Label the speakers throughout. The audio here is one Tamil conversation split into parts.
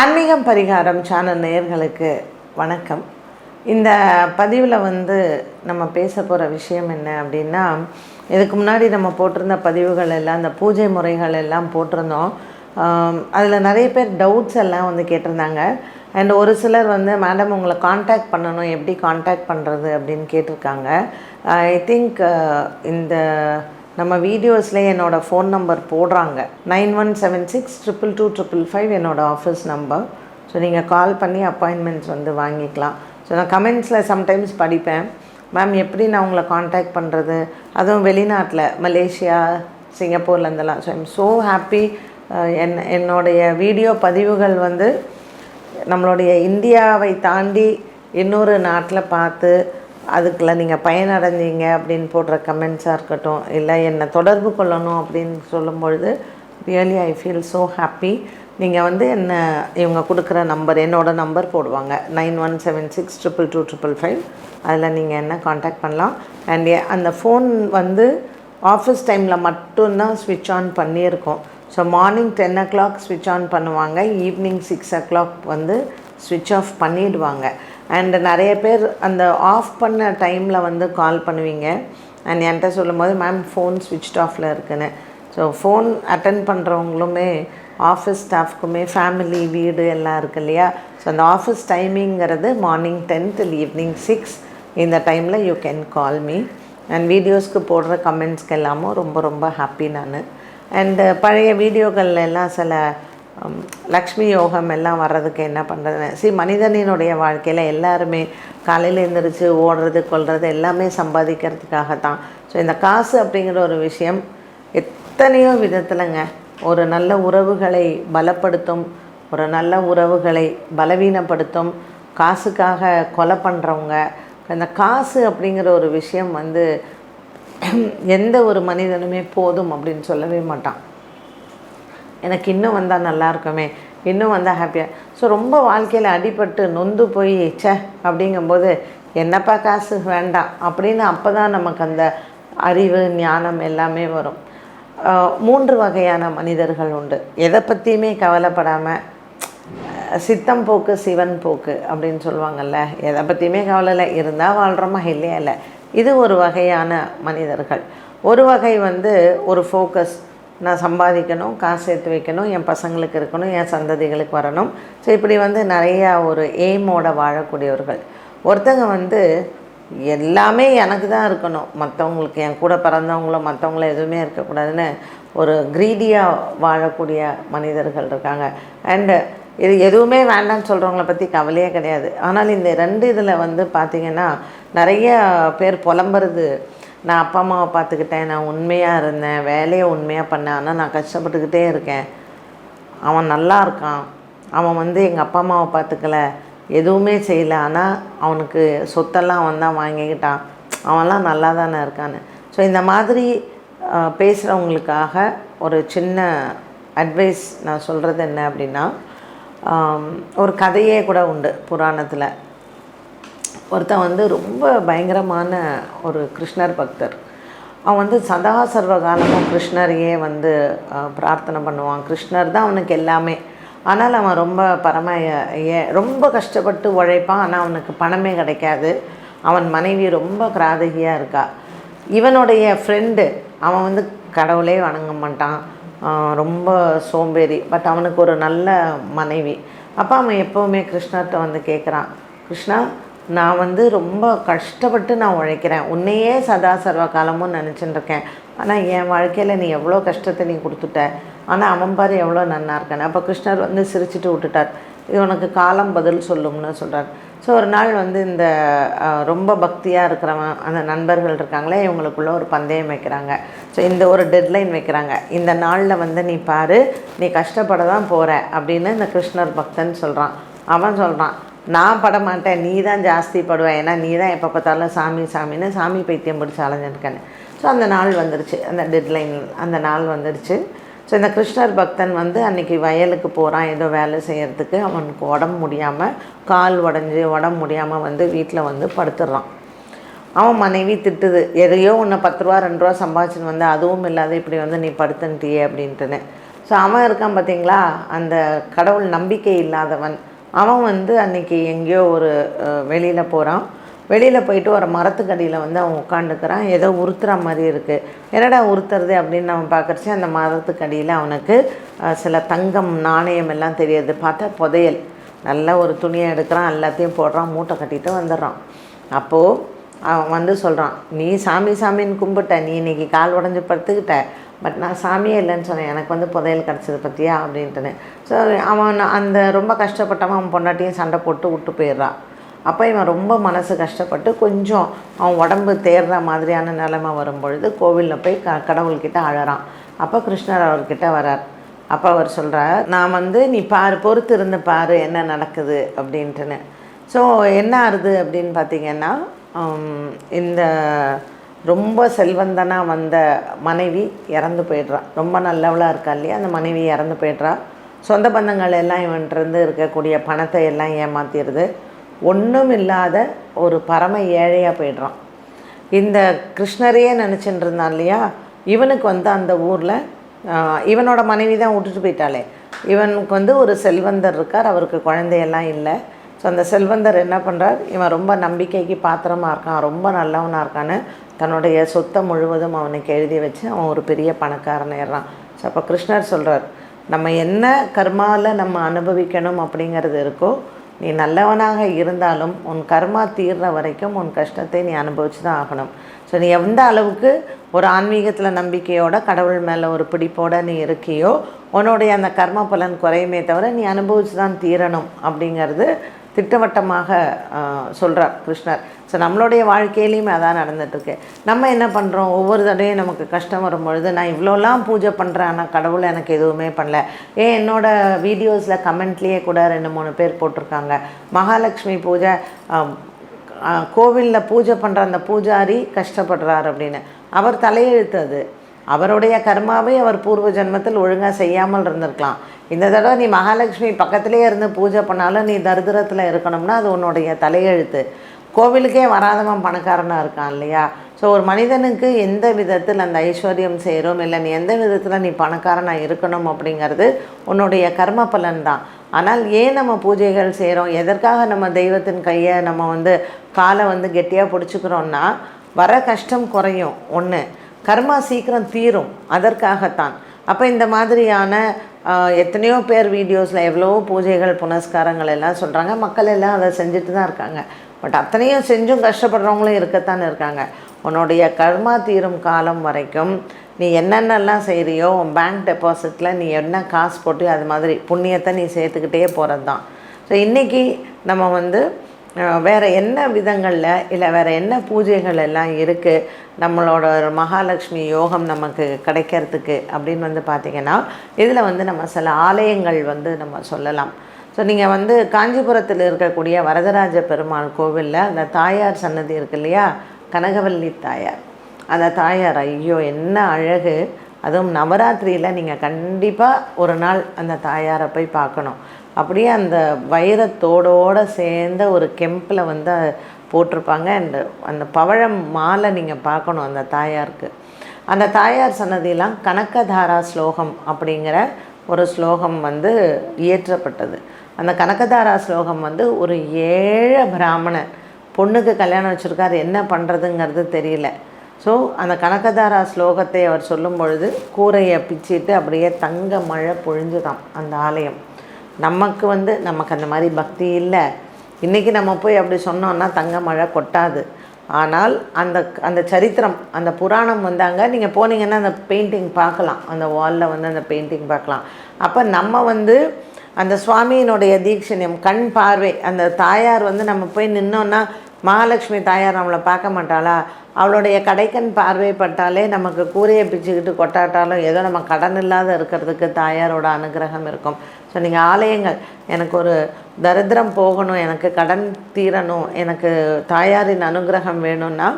Speaker 1: ஆன்மீகம் பரிகாரம் சேனல் நேயர்களுக்கு வணக்கம். இந்த பதிவில் வந்து நம்ம பேச போகிற விஷயம் என்ன அப்படின்னா இதுக்கு முன்னாடி நம்ம போட்டிருந்த பதிவுகள் எல்லாம் இந்த பூஜை முறைகள் எல்லாம் போட்டிருந்தோம். அதில் நிறைய பேர் டவுட்ஸ் எல்லாம் வந்து கேட்டிருந்தாங்க. அண்ட் ஒரு சிலர் வந்து மேடம் உங்களை காண்டாக்ட் பண்ணணும் எப்படி காண்டாக்ட் பண்ணுறது அப்படின்னு கேட்டிருக்காங்க. ஐ திங்க் இந்த நம்ம வீடியோஸில் என்னோடய ஃபோன் நம்பர் போடுறாங்க. Nine one seven six triple two triple five என்னோடய ஆஃபீஸ் நம்பர் ஸோ நீங்கள் கால் பண்ணி அப்பாயின்மெண்ட்ஸ் வந்து வாங்கிக்கலாம். ஸோ நான் கமெண்ட்ஸில் சம்டைம்ஸ் படிப்பேன். மேம் எப்படி நான் உங்களை காண்டாக்ட் பண்ணுறது அதுவும் வெளிநாட்டில் மலேசியா சிங்கப்பூர்லேருந்தெல்லாம் ஸோ ஐம் ஸோ ஹாப்பி என் என்னுடைய வீடியோ பதிவுகள் வந்து நம்மளுடைய இந்தியாவை தாண்டி இன்னொரு நாட்டில் பார்த்து அதுக்குள்ள நீங்கள் பயனடைஞ்சீங்க அப்படின்னு போடுற கமெண்ட்ஸாக இருக்கட்டும் இல்லை என்னை தொடர்பு கொள்ளணும் அப்படின்னு சொல்லும்பொழுது really I feel so happy நீங்கள் வந்து என்ன இவங்க கொடுக்குற நம்பர் என்னோடய நம்பர் போடுவாங்க. Nine one seven six triple two triple five அதில் நீங்கள் என்ன காண்டாக்ட் பண்ணலாம். அண்ட் அந்த ஃபோன் வந்து ஆஃபீஸ் டைமில் மட்டும்தான் ஸ்விட்ச் ஆன் பண்ணியிருக்கோம். So morning ten o'clock ஸ்விட்ச் ஆன் பண்ணுவாங்க. ஈவினிங் சிக்ஸ் ஓ கிளாக் வந்து ஸ்விட்ச் ஆஃப் பண்ணிடுவாங்க. அண்ட் நிறைய பேர் அந்த ஆஃப் பண்ண டைமில் வந்து கால் பண்ணுவீங்க. அண்ட் என்கிட்ட சொல்லும்போது மேம் ஃபோன் ஸ்விட்ச் ஆஃபில் இருக்குன்னு. ஸோ ஃபோன் அட்டன் பண்ணுறவங்களுமே ஆஃபீஸ் ஸ்டாஃப்க்குமே ஃபேமிலி வீடு எல்லாம் இருக்கு இல்லையா? ஸோ அந்த office டைமிங்கிறது morning ten till evening six இந்த டைமில் you can call me and வீடியோஸ்க்கு போடுற கமெண்ட்ஸ்க்கு எல்லாமும் ரொம்ப ரொம்ப ஹாப்பி நான். அண்டு பழைய வீடியோக்கள் எல்லாம் சில லக்ஷ்மி யோகம் எல்லாம் வர்றதுக்கு என்ன பண்ணுறது சி மனிதனினுடைய வாழ்க்கையில் எல்லாருமே காலையில் எழுந்திரிச்சு ஓடுறது கொள்வது எல்லாமே சம்பாதிக்கிறதுக்காக தான் ஸோ இந்த காசு அப்படிங்கிற ஒரு விஷயம் எத்தனையோ விதத்துலங்க. ஒரு நல்ல உறவுகளை பலப்படுத்தும் ஒரு நல்ல உறவுகளை பலவீனப்படுத்தும் காசுக்காக கொலை பண்ணுறவங்க இந்த காசு அப்படிங்கிற ஒரு விஷயம் வந்து எந்த ஒரு மனிதனுமே போதும் அப்படின்னு சொல்லவே மாட்டான். எனக்கு இன்னும் வந்தால் நல்லா இருக்குமே. இன்னும் வந்தால் ஹாப்பியாக ஸோ ரொம்ப வாழ்க்கையில் அடிபட்டு நொந்து போய் ச்சே அப்படிங்கும்போது என்னப்பா காசு? வேண்டாம். அப்படின்னு அப்போ தான் நமக்கு அந்த அறிவு ஞானம் எல்லாமே வரும். மூன்று வகையான மனிதர்கள் உண்டு. எதை பற்றியுமே கவலைப்படாமல் சித்தம் போக்கு சிவன் போக்கு அப்படின்னு சொல்லுவாங்கள்ல எதை பற்றியுமே கவலை இல்லை. இருந்தால் வாழ்கிறோமா இல்லையா? இல்லை. இது ஒரு வகையான மனிதர்கள். ஒரு வகை வந்து ஒரு ஃபோக்கஸ் நான் சம்பாதிக்கணும் காசு சேர்த்து வைக்கணும் என் பசங்களுக்கு இருக்கணும் என் சந்ததிகளுக்கு வரணும். ஸோ இப்படி வந்து நிறையா ஒரு எய்மோட வாழக்கூடியவர்கள். ஒருத்தங்க வந்து எல்லாமே எனக்கு தான் இருக்கணும். மற்றவங்களுக்கு என் கூட பிறந்தவங்களோ மற்றவங்களோ எதுவுமே இருக்கக்கூடாதுன்னு ஒரு க்ரீடியாக வாழக்கூடிய மனிதர்கள் இருக்காங்க. அண்டு இது எதுவுமே வேண்டாம்னு சொல்கிறவங்கள பற்றி கவலையே கிடையாது. ஆனால் இந்த ரெண்டு இதில் வந்து பார்த்திங்கன்னா நிறைய பேர் புலம்புறது நான் அப்பா அம்மாவை பார்த்துக்கிட்டேன் நான் உண்மையாக இருந்தேன் வேலையை உண்மையாக பண்ணேன் ஆனால் நான் கஷ்டப்பட்டுக்கிட்டே இருக்கேன். அவன் நல்லா இருக்கான். அவன் வந்து எங்கள் அப்பா அம்மாவை பார்த்துக்கல எதுவுமே செய்யலை. ஆனால் அவனுக்கு சொத்தெல்லாம் அவன் தான் வாங்கிக்கிட்டான். அவன்லாம் நல்லா தானே இருக்கான்னு. ஸோ இந்த மாதிரி பேசுகிறவங்களுக்காக ஒரு சின்ன அட்வைஸ் நான் சொல்கிறது என்ன அப்படின்னா ஒரு கதையே கூட உண்டு புராணத்தில். ஒருத்தன் வந்து ரொம்ப பயங்கரமான ஒரு கிருஷ்ணர் பக்தர். அவன் வந்து சதா சர்வ காலமும் கிருஷ்ணரையே வந்து பிரார்த்தனை பண்ணுவான். கிருஷ்ணர் தான் அவனுக்கு எல்லாமே. ஆனால் அவன் ரொம்ப பரம ரொம்ப கஷ்டப்பட்டு உழைப்பான். ஆனால் அவனுக்கு பணமே கிடைக்காது. அவன் மனைவி ரொம்ப கிராதகியாக இருக்கா. இவனுடைய ஃப்ரெண்டு அவன் வந்து கடவுளே வணங்க மாட்டான். ரொம்ப சோம்பேறி. பட் அவனுக்கு ஒரு நல்ல மனைவி. அப்போ அவன் எப்போவுமே கிருஷ்ணர்கிட்ட வந்து கேட்குறான் கிருஷ்ணா நான் வந்து ரொம்ப கஷ்டப்பட்டு நான் உழைக்கிறேன். உன்னையே சதா சர்வ காலமும் நினச்சிட்டு இருக்கேன் ஆனால் என் வாழ்க்கையில் நீ எவ்வளோ கஷ்டத்தை நீ கொடுத்துட்ட? ஆனால் அவன் பாரு எவ்வளோ நன்னா இருக்கானே. அப்போ கிருஷ்ணர் வந்து சிரிச்சுட்டு விட்டுட்டார். இது உனக்கு காலம் பதில் சொல்லும்னு சொல்கிறார் ஸோ ஒரு நாள் வந்து இந்த ரொம்ப பக்தியாக இருக்கிறவன் அந்த நண்பர்கள் இருக்காங்களே இவங்களுக்குள்ள ஒரு பந்தயம் வைக்கிறாங்க. ஸோ இந்த ஒரு டெட்லைன் வைக்கிறாங்க. இந்த நாளில் வந்து நீ பாரு நீ கஷ்டப்பட தான் போகிற அப்படின்னு இந்த கிருஷ்ணர் பக்தன் சொல்கிறான் அவன் சொல்கிறான் நான் பட மாட்டேன் நீ தான் ஜாஸ்தி படுவ ஏன்னா நீ தான் எப்போ பார்த்தாலும் சாமி சாமின்னு சாமி பைத்தியம் பிடிச்சி அலைஞ்சிருக்கேன்னு. ஸோ அந்த நாள் வந்துடுச்சு அந்த டெட்லைன் அந்த நாள் வந்துடுச்சு ஸோ இந்த கிருஷ்ணர் பக்தன் வந்து அன்றைக்கி வயலுக்கு போகிறான் ஏதோ வேலை செய்கிறதுக்கு அவனுக்கு உடம்பு முடியாமல் கால் உடஞ்சி உடம்பு முடியாமல் வந்து வீட்டில் வந்து படுத்துடுறான் அவன் மனைவி திட்டுது. எதையோ ஒன்று பத்து ரூபா ரெண்டு ரூபா சம்பாதிச்சுன்னு வந்து அதுவும் இல்லாத இப்படி வந்து நீ படுத்துன்ட்டியே அப்படின்ட்டுன்னு. ஸோ ஸோ அவன் இருக்கான் பார்த்தீங்களா அந்த கடவுள் நம்பிக்கை இல்லாதவன். அவன் வந்து அன்றைக்கி எங்கேயோ ஒரு வெளியில் போகிறான் வெளியில் போயிட்டு ஒரு மரத்துக்கடியில் வந்து அவன் உட்காந்துக்கிறான் ஏதோ உறுத்துற மாதிரி இருக்குது என்னடா உறுத்துறது அப்படின்னு நம்ம பார்க்குறச்சு அந்த மரத்துக்கடியில் அவனுக்கு சில தங்கம் நாணயம் எல்லாம் தெரியுது. பார்த்தா புதையல். நல்ல ஒரு துணியை எடுக்கிறான். எல்லாத்தையும் போடுறான். மூட்டை கட்டிட்டு வந்துடுறான். அப்போது அவன் வந்து சொல்கிறான் நீ சாமி சாமின்னு கும்பிட்ட. நீ இன்னைக்கு கால் உடஞ்சி படுத்துக்கிட்ட. பட் நான் சாமியே இல்லைன்னு சொன்னேன். எனக்கு வந்து புதையல் கிடச்சது பற்றியா அப்படின்ட்டுன்னு. ஸோ அவன் அந்த ரொம்ப கஷ்டப்பட்டவன் அவன் பொண்டாட்டியும் சண்டை போட்டு விட்டு போயிடுறான் அப்போ இவன் ரொம்ப மனசு கஷ்டப்பட்டு கொஞ்சம் அவன் உடம்பு தேடுற மாதிரியான நிலைமை வரும் பொழுது கோவிலில் போய் க கடவுள்கிட்ட அழறான். அப்போ கிருஷ்ணர் அவர்கிட்ட வரார் அப்போ அவர் சொல்கிறார் நான் வந்து நீ பாரு பொறுத்து இருந்து பாரு என்ன நடக்குது? அப்படின்ட்டுன்னு. ஸோ என்ன ஆறுது அப்படின்னு பார்த்தீங்கன்னா இந்த ரொம்ப செல்வந்தனாக வந்த மனைவி இறந்து போயிடுறா. ரொம்ப நல்லவளாக இருக்கா இல்லையா? அந்த மனைவி இறந்து போயிடுறா. சொந்த பந்தங்கள் எல்லாம் இவன்கிட்டருந்து இருக்கக்கூடிய பணத்தை எல்லாம் ஏமாத்திடுது. ஒன்றும் இல்லாத ஒரு பரம ஏழையாக போயிடுறான். இந்த கிருஷ்ணரையே நினச்சிட்டு இருந்தான் இல்லையா? இவனுக்கு வந்து அந்த ஊரில் இவனோட மனைவி தான் விட்டுட்டு போயிட்டாளே. இவனுக்கு வந்து ஒரு செல்வந்தர் இருக்கார். அவருக்கு குழந்தையெல்லாம் இல்லை. ஸோ அந்த செல்வந்தர் என்ன பண்ணுறார் இவன் ரொம்ப நம்பிக்கைக்கு பாத்திரமாக இருக்கான் ரொம்ப நல்லவனாக இருக்கான்னு தன்னுடைய சொத்தை முழுவதும் அவனுக்கு எழுதி வச்சு அவன் ஒரு பெரிய பணக்காரன் ஏறான் ஸோ அப்போ கிருஷ்ணர் சொல்கிறார் நம்ம என்ன கர்மாவில் நம்ம அனுபவிக்கணும் அப்படிங்கிறது இருக்கோ நீ நல்லவனாக இருந்தாலும் உன் கர்மா தீர்ற வரைக்கும் உன் கஷ்டத்தை நீ அனுபவிச்சு தான் ஆகணும். ஸோ நீ எந்த அளவுக்கு ஒரு ஆன்மீகத்தில் நம்பிக்கையோட கடவுள் மேலே ஒரு பிடிப்போட நீ இருக்கியோ உன்னுடைய அந்த கர்ம பலன் குறையுமே தவிர நீ அனுபவிச்சு தான் தீரணும் அப்படிங்கிறது திட்டவட்டமாக சொல்கிறார் கிருஷ்ணர். ஸோ நம்மளுடைய வாழ்க்கையிலையுமே அதான் நடந்துகிட்ருக்கு நம்ம என்ன பண்ணுறோம் ஒவ்வொரு தடவையும் நமக்கு கஷ்டம் வரும் பொழுது நான் இவ்வளோலாம் பூஜை பண்ணுறேன் ஆனால் கடவுள் எனக்கு எதுவுமே பண்ணல. ஏன் என்னோட வீடியோஸில் கமெண்ட்லேயே கூட ரெண்டு மூணு பேர் போட்டிருக்காங்க. மகாலட்சுமி பூஜை கோவிலில் பூஜை பண்ணுற அந்த பூஜாரி கஷ்டப்படுறார் அப்படின்னு. அவர் தலையெழுத்து அது. அவருடைய கர்மாவை அவர் பூர்வ ஜென்மத்தில் ஒழுங்காக செய்யாமல் இருந்திருக்கலாம். இந்த தடவை நீ மகாலட்சுமி பக்கத்திலே இருந்து பூஜை பண்ணாலும் நீ தரித்திரத்தில் இருக்கணும்னா அது உன்னுடைய தலையெழுத்து. கோவிலுக்கே வராதவன் பணக்காரனாக இருக்கான் இல்லையா? ஸோ ஒரு மனிதனுக்கு எந்த விதத்தில் அந்த ஐஸ்வர்யம் சேரும்? இல்லை நீ எந்த விதத்தில் நீ பணக்காரனாக இருக்கணும் அப்படிங்கிறது உன்னுடைய கர்ம பலன் தான் ஆனால் ஏன் நம்ம பூஜைகள் செய்கிறோம் எதற்காக நம்ம தெய்வத்தின் கையை நம்ம வந்து காலை வந்து கெட்டியாக பிடிச்சிக்கிறோன்னா வர கஷ்டம் குறையும். ஒன்று கர்மா சீக்கிரம் தீரும். அதற்காகத்தான். அப்போ இந்த மாதிரியான எத்தனையோ பேர் வீடியோஸில் எவ்வளோ பூஜைகள் புனஸ்காரங்கள் எல்லாம் சொல்கிறாங்க மக்கள் எல்லாம் அதை செஞ்சுட்டு தான் இருக்காங்க. பட் அத்தனையும் செஞ்சும் கஷ்டப்படுறவங்களும் இருக்கத்தான் இருக்காங்க. உன்னுடைய கர்மா தீரும் காலம் வரைக்கும் நீ என்னென்னலாம் செய்கிறியோ உன் பேங்க் டெபாசிட்டில் நீ என்ன காசு போட்டு அது மாதிரி புண்ணியத்தை நீ சேர்த்துக்கிட்டே போகிறது தான் ஸோ இன்றைக்கி நம்ம வந்து வேறு என்ன விதங்களில் இல்லை வேறு என்ன பூஜைகள் எல்லாம் இருக்குது நம்மளோட மகாலட்சுமி யோகம் நமக்கு கிடைக்கிறதுக்கு அப்படின்னு வந்து பார்த்திங்கன்னா இதில் வந்து நம்ம சில ஆலயங்கள் வந்து நம்ம சொல்லலாம். ஸோ நீங்கள் வந்து காஞ்சிபுரத்தில் இருக்கக்கூடிய வரதராஜ பெருமாள் கோவிலில் அந்த தாயார் சன்னதி இருக்கு இல்லையா? கனகவல்லி தாயார். அந்த தாயார் ஐயோ என்ன அழகு! அதுவும் நவராத்திரியில் நீங்கள் கண்டிப்பாக ஒரு நாள் அந்த தாயாரை போய் பார்க்கணும். அப்படியே அந்த வைரத்தோடோடு சேர்ந்த ஒரு கெம்பில் வந்து போட்டிருப்பாங்க. அந்த அந்த பவழம் மாலை நீங்கள் பார்க்கணும் அந்த தாயாருக்கு. அந்த தாயார் சன்னதியெலாம் கனக்கதாரா ஸ்லோகம் அப்படிங்கிற ஒரு ஸ்லோகம் வந்து இயற்றப்பட்டது. அந்த கனக்கதாரா ஸ்லோகம் வந்து ஒரு ஏழை பிராமணன் பொண்ணுக்கு கல்யாணம் வச்சுருக்காரு. என்ன பண்ணுறதுங்கிறது தெரியல. ஸோ அந்த கனகதாரா ஸ்லோகத்தை அவர் சொல்லும் பொழுது கூரையை பிச்சிட்டு அப்படியே தங்க மழை பொழிஞ்சுதான் அந்த ஆலயம். நமக்கு வந்து நமக்கு அந்த மாதிரி பக்தி இல்லை. இன்றைக்கி நம்ம போய் அப்படி சொன்னோன்னா தங்க மழை கொட்டாது. ஆனால் அந்த அந்த சரித்திரம் அந்த புராணம் வந்தாங்க. நீங்கள் போனீங்கன்னா அந்த பெயிண்டிங் பார்க்கலாம். அந்த வாலில் வந்து அந்த பெயிண்டிங் பார்க்கலாம். அப்போ நம்ம வந்து அந்த சுவாமியினுடைய தீட்சணியம் கண் பார்வை அந்த தாயார் வந்து நம்ம போய் நின்னோன்னா மகாலட்சுமி தாயார் நம்மளை பார்க்க மாட்டாளா? அவளுடைய கடைக்கண் பார்வைப்பட்டாலே நமக்கு கூரையை பிச்சுக்கிட்டு கொட்டாட்டாலும் ஏதோ நம்ம கடன் இல்லாத இருக்கிறதுக்கு தாயாரோட அனுகிரகம் இருக்கும். ஸோ நீங்கள் ஆலயங்கள் எனக்கு ஒரு தரித்திரம் போகணும் எனக்கு கடன் தீரணும் எனக்கு தாயாரின் அனுகிரகம் வேணும்னா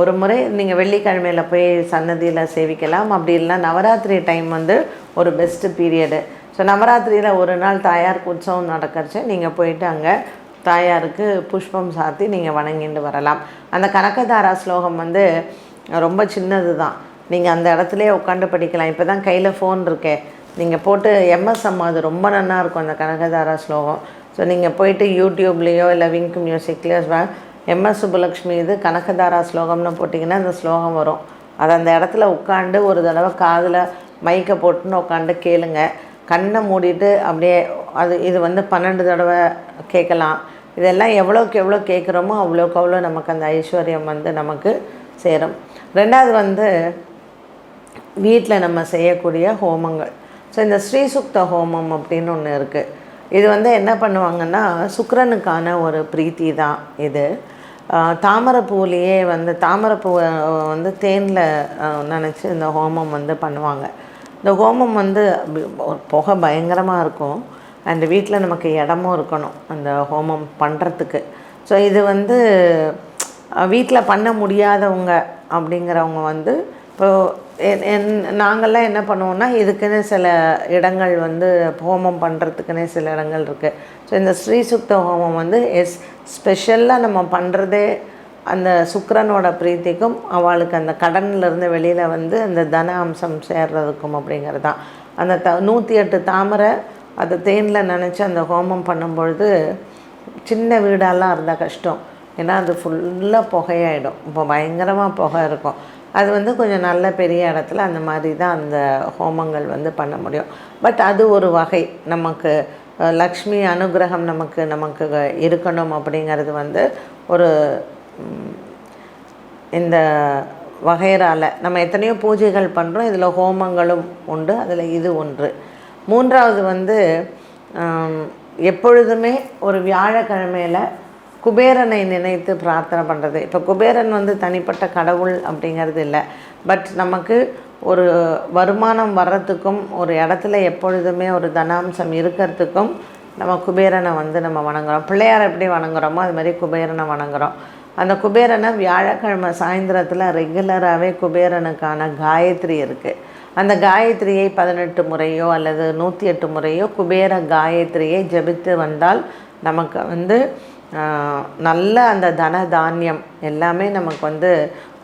Speaker 1: ஒரு முறை நீங்கள் வெள்ளிக்கிழமையில் போய் சன்னதியில் சேவிக்கலாம். அப்படி இல்லைனா நவராத்திரி டைம் வந்து ஒரு பெஸ்ட்டு பீரியடு ஸோ நவராத்திரியில் ஒரு நாள் தாயாருக்கு உற்சவம் நடக்கிறச்சு நீங்கள் போயிட்டு அங்கே தாயாருக்கு புஷ்பம் சாத்தி நீங்கள் வணங்கிட்டு வரலாம். அந்த கனகதாரா ஸ்லோகம் வந்து ரொம்ப சின்னது தான் நீங்கள் அந்த இடத்துலயே உட்காந்து படிக்கலாம். இப்போ தான் கையில் ஃபோன் இருக்கே. நீங்கள் போட்டு எம்எஸ் அம்மா அது ரொம்ப நல்லா இருக்கும் அந்த கனகதாரா ஸ்லோகம். ஸோ நீங்கள் போயிட்டு யூடியூப்லேயோ இல்லை விங்க் மியூசிக்லேயோ எம்எஸ் சுப்புலக்ஷ்மி இது கனகதாரா ஸ்லோகம்னு போட்டிங்கன்னா அந்த ஸ்லோகம் வரும். அது அந்த இடத்துல உட்காந்து ஒரு தடவை காதில் மைக்கை போட்டுன்னு உட்காந்து கேளுங்க. கண்ணை மூடிட்டு அப்படியே அது இது வந்து பன்னெண்டு தடவை கேட்கலாம். இதெல்லாம் எவ்வளோக்கு எவ்வளோ கேட்குறோமோ அவ்வளோக்கு அவ்வளோ நமக்கு அந்த ஐஸ்வர்யம் வந்து நமக்கு சேரும். ரெண்டாவது வந்து வீட்டில் நம்ம செய்யக்கூடிய ஹோமங்கள். ஸோ இந்த ஸ்ரீசுக்த ஹோமம் அப்படின்னு ஒன்று இருக்குது இது வந்து என்ன பண்ணுவாங்கன்னா சுக்கரனுக்கான ஒரு பிரீத்தி தான் இது. ஆஹ் தாமரைப்பூலேயே வந்து தாமரைப்பூவை வந்து தேனில் நினச்சி இந்த ஹோமம் வந்து பண்ணுவாங்க. இந்த ஹோமம் வந்து புகை பயங்கரமாக இருக்கும். அந்த வீட்டில் நமக்கு இடமும் இருக்கணும் அந்த ஹோமம் பண்ணுறதுக்கு ஸோ இது வந்து வீட்டில் பண்ண முடியாதவங்க அப்படிங்கிறவங்க வந்து இப்போ என் என் நாங்கள்லாம் என்ன பண்ணுவோம்னா இதுக்குன்னு சில இடங்கள் வந்து ஹோமம் பண்ணுறதுக்குன்னே சில இடங்கள் இருக்குது ஸோ இந்த ஸ்ரீசுக்த ஹோமம் வந்து எஸ் ஸ்பெஷலாக நம்ம பண்ணுறதே அந்த சுக்கரனோட பிரீத்திக்கும் அவளுக்கு அந்த கடன்லேருந்து வெளியில் வந்து அந்த தன அம்சம் சேர்றதுக்கும் அப்படிங்கிறது தான் அந்த த நூற்றி எட்டு தாமரை அதை தேனில் நினச்சி அந்த ஹோமம் பண்ணும்பொழுது சின்ன வீடாலாம் இருந்தால் கஷ்டம். ஏன்னா அது ஃபுல்லாக புகையாயிடும். இப்போ பயங்கரமாக புகை இருக்கும். அது வந்து கொஞ்சம் நல்ல பெரிய இடத்துல அந்த மாதிரி தான் அந்த ஹோமங்கள் வந்து பண்ண முடியும். பட் அது ஒரு வகை. நமக்கு லக்ஷ்மி அனுகிரகம் நமக்கு நமக்கு இருக்கணும் அப்படிங்கிறது வந்து ஒரு இந்த வகையரால் நம்ம எத்தனையோ பூஜைகள் பண்ணுறோம் இதில் ஹோமங்களும் உண்டு. அதில் இது ஒன்று. மூன்றாவது வந்து எப்பொழுதுமே ஒரு வியாழக்கிழமையில் குபேரனை நினைத்து பிரார்த்தனை பண்ணுறது இப்போ குபேரன் வந்து தனிப்பட்ட கடவுள் அப்படிங்கிறது இல்லை. பட் நமக்கு ஒரு வருமானம் வர்றதுக்கும் ஒரு இடத்துல எப்பொழுதுமே ஒரு தனாம்சம் இருக்கிறதுக்கும் நம்ம குபேரனை வந்து நம்ம வணங்குறோம். பிள்ளையார் எப்படி வணங்குறோமோ அது மாதிரி குபேரனை வணங்குறோம். அந்த குபேரனை வியாழக்கிழமை சாயந்தரத்தில் ரெகுலராகவே குபேரனுக்கான காயத்ரி இருக்குது அந்த காயத்ரியை பதினெட்டு முறையோ அல்லது நூற்றி எட்டு முறையோ குபேர காயத்ரியை ஜெபித்து வந்தால் நமக்கு வந்து நல்ல அந்த தன தானியம் எல்லாமே நமக்கு வந்து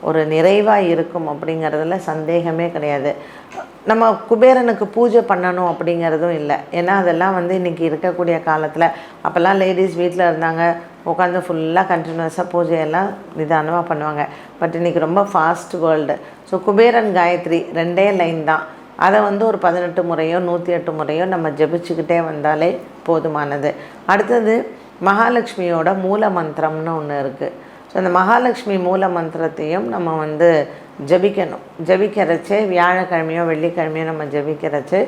Speaker 1: ஒரு நிறைவாக இருக்கும் அப்படிங்கிறதுல சந்தேகமே கிடையாது. நம்ம குபேரனுக்கு பூஜை பண்ணணும் அப்படிங்கிறதும் இல்லை. ஏன்னா அதெல்லாம் வந்து இன்றைக்கி இருக்கக்கூடிய காலத்தில் அப்போல்லாம் லேடிஸ் வீட்டில் இருந்தாங்க. உட்காந்து ஃபுல்லாக கண்டினியூஸாக பூஜையெல்லாம் நிதானமாக பண்ணுவாங்க. பட் இன்றைக்கி ரொம்ப fast world so Kuberan Gayathri ரெண்டே லைன் தான். அதை வந்து ஒரு பதினெட்டு முறையோ நூற்றி எட்டு முறையோ நம்ம ஜெபிச்சுக்கிட்டே வந்தாலே போதுமானது. அடுத்தது மகாலட்சுமியோட மூல மந்திரம்னு ஒன்று இருக்குது ஸோ அந்த மகாலட்சுமி மூல மந்திரத்தையும் நம்ம வந்து ஜபிக்கணும். ஜபிக்கிறச்சே வியாழக்கிழமையோ வெள்ளிக்கிழமையோ நம்ம ஜபிக்கிறச்சே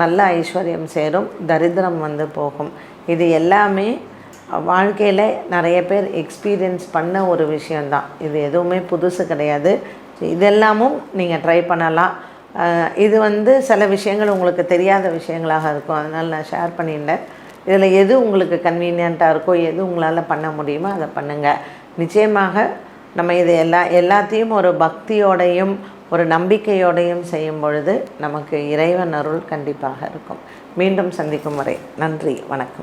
Speaker 1: நல்ல ஐஸ்வர்யம் சேரும் தரித்திரம் வந்து போகும். இது எல்லாமே வாழ்க்கையில் நிறைய பேர் எக்ஸ்பீரியன்ஸ் பண்ண ஒரு விஷயந்தான் இது எதுவுமே புதுசு கிடையாது. இதெல்லாமும் நீங்கள் ட்ரை பண்ணலாம். இது வந்து சில விஷயங்கள் உங்களுக்கு தெரியாத விஷயங்களாக இருக்கும். அதனால் நான் ஷேர் பண்ணிட்டேன் இதில் எது உங்களுக்கு கன்வீனியண்ட்டாக இருக்கோ எது உங்களால் பண்ண முடியுமோ அதை பண்ணுங்கள் நிச்சயமாக நம்ம இது எல்லா எல்லாத்தையும் ஒரு பக்தியோடையும் ஒரு நம்பிக்கையோடையும் செய்யும் பொழுது நமக்கு இறைவன் அருள் கண்டிப்பாக இருக்கும். மீண்டும் சந்திக்கும் வரை நன்றி வணக்கம்.